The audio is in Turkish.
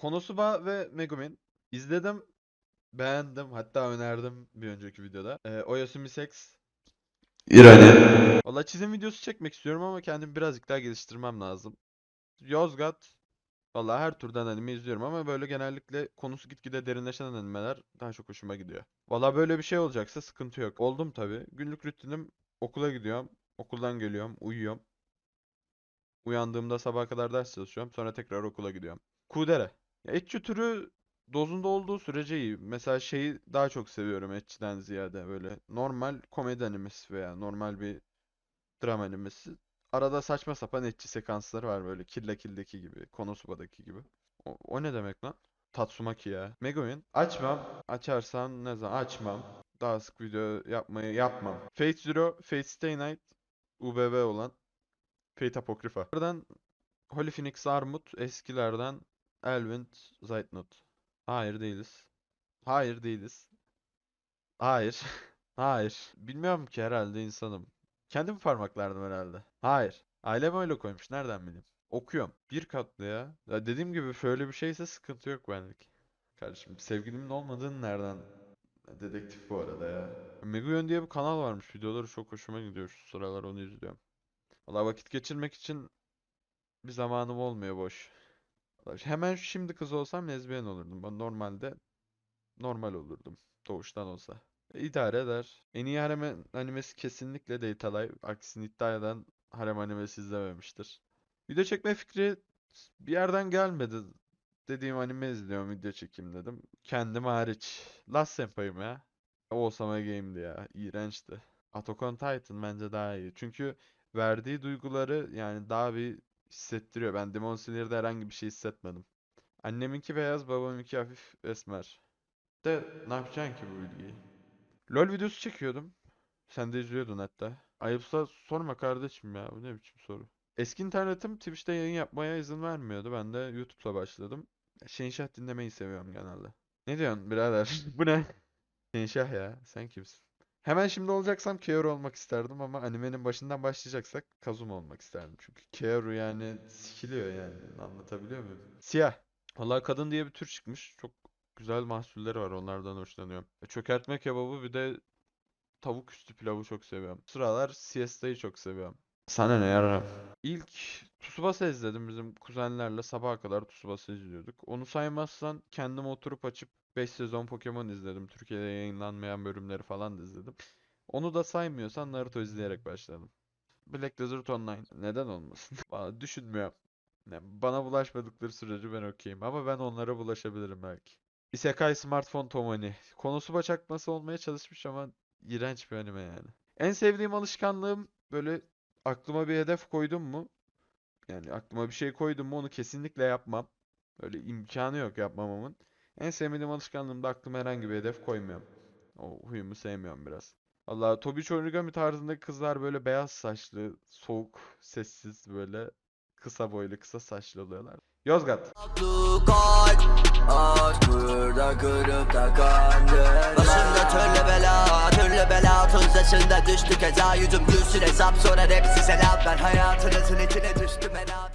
Konosuba ve Megumin izledim. Beğendim. Hatta önerdim bir önceki videoda. Ee, Oyasumi Sex. İrani. Valla çizim videosu çekmek istiyorum ama kendimi birazcık daha geliştirmem lazım. Yozgat. Valla her türden anime izliyorum ama böyle genellikle konusu gitgide derinleşen animeler daha çok hoşuma gidiyor. Valla böyle bir şey olacaksa sıkıntı yok. Oldum tabii. Günlük rutinim okula gidiyorum. Okuldan geliyorum. Uyuyorum. Uyandığımda sabaha kadar ders çalışıyorum. Sonra tekrar okula gidiyorum. Kudere. Ya etçi türü dozunda olduğu sürece iyi. Mesela şeyi daha çok seviyorum etçiden ziyade böyle normal komedi animesi veya normal bir drama animesi. Arada saçma sapan etçi sekansları var böyle Kill la Kill'deki gibi, Konosuba'daki gibi. O, o ne demek lan? Tatsumaki ya. Megumin. Açmam. Açarsam ne zaman? Açmam. Daha sık video yapmayı yapmam. Fate Zero, Fate Stay Night, UBB olan Fate Apocrypha. Buradan Holy Phoenix Armut, eskilerden Elvind Zeitnot. Hayır değiliz. Hayır değiliz. Hayır. Hayır. Bilmiyorum ki herhalde insanım. Kendim parmaklardım herhalde. Hayır. Ailem öyle koymuş. Nereden bileyim? Okuyorum. Bir katlı ya. Ya dediğim gibi şöyle bir şeyse sıkıntı yok benlik. Kardeşim sevgilimin olmadığını nereden? Dedektif bu arada ya. Meguyon diye bir kanal varmış. Videoları çok hoşuma gidiyor. Şu sıralar onu izliyorum. Valla vakit geçirmek için bir zamanım olmuyor boş. Hemen şimdi kız olsam lezbiyen olurdum. Ben normalde normal olurdum. Doğuştan olsa. E, İdare eder. En iyi harem animesi kesinlikle Date Alive. Aksini iddia eden harem animesi izlememiştir. Video çekme fikri bir yerden gelmedi. Dediğim anime izliyorum video çekeyim dedim. Kendim hariç. Last Senpai'm ya. Osama Game'di ya. İğrençti. Attack on Titan bence daha iyi. Çünkü verdiği duyguları yani daha bir hissettiriyor. Ben Demon Slayer'da herhangi bir şey hissetmedim. Anneminki beyaz, babamınki hafif esmer. De ne yapacaksın ki bu bilgiyi? LoL videosu çekiyordum. Sen de izliyordun hatta. Ayıpsa sorma kardeşim ya. Bu ne biçim soru? Eski internetim Twitch'te yayın yapmaya izin vermiyordu. Ben de YouTube'la başladım. Şenşah dinlemeyi seviyorum genelde. Ne diyorsun birader? Bu ne? Şenşah ya. Sen kimsin? Hemen şimdi olacaksam Keoru olmak isterdim ama animenin başından başlayacaksak Kazuma olmak isterdim. Çünkü Keoru yani sikiliyor yani. Anlatabiliyor muyum? Siyah. Vallahi kadın diye bir tür çıkmış. Çok güzel mahsulleri var. Onlardan hoşlanıyorum. E, Çökertme kebabı bir de tavuk üstü pilavı çok seviyorum. Sıralar siesta'yı çok seviyorum. Sana ne yarar? İlk Tsubasa izledim bizim kuzenlerle sabaha kadar Tsubasa izliyorduk. Onu saymazsan kendim oturup açıp 5 sezon Pokemon izledim. Türkiye'de yayınlanmayan bölümleri falan da izledim. Onu da saymıyorsan Naruto izleyerek başladım. Black Desert Online. Neden olmasın? Düşünmüyorum. Yani bana bulaşmadıkları sürece ben okeyim. Ama ben onlara bulaşabilirim belki. Isekai Smartphone Tomoni. Konusu baçakması olmaya çalışmış ama iğrenç bir anime yani. En sevdiğim alışkanlığım böyle aklıma bir hedef koydum mu? Yani aklıma bir şey koydum mu onu kesinlikle yapmam. Öyle imkanı yok yapmamamın. En sevmediğim alışkanlığım da aklıma herhangi bir hedef koymuyorum. O huyumu sevmiyorum biraz. Allah Tobi Origami tarzındaki kızlar böyle beyaz saçlı, soğuk, sessiz böyle kısa boylu, kısa saçlı oluyorlar. Yozgat. Blue kalp Aşk burada kırıp da kandın Başımda türlü bela bela tuzlaşında düştü keza Yüzüm gülsün hesap sorar. Hepsi selam. Ben hayatınızın içine düştüm. Helal